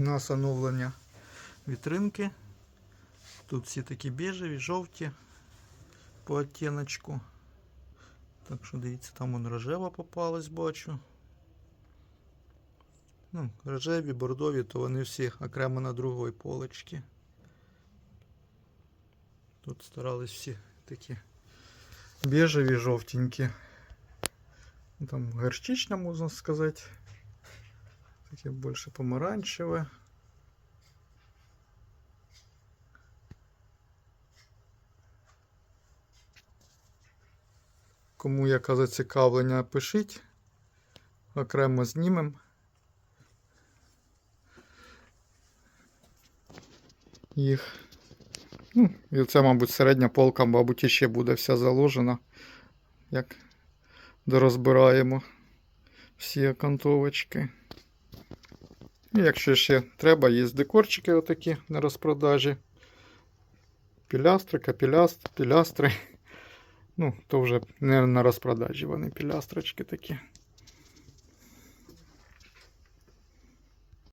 Нас оновлення вітринки. Тут всі такі біжеві, жовті по оттіночку. Так що дивіться, там вон рожева попалась, бачу. Ну, рожеві, бордові, то вони всі окремо на другій полочці. Тут старались всі такі біжеві, жовтенькі. Там горчична, можна сказати. Таке більше помаранчеве. Кому яке зацікавлення, пишіть. Окремо знімемо. Їх. Ну, і це, мабуть, середня полка, мабуть, іще буде вся заложена. Як дорозбираємо всі окантовочки. І якщо ще треба, є декорчики отакі на розпродажі. Пілястри, капіляст, пілястри. Ну, то вже не на розпродажі вони пілястрочки такі.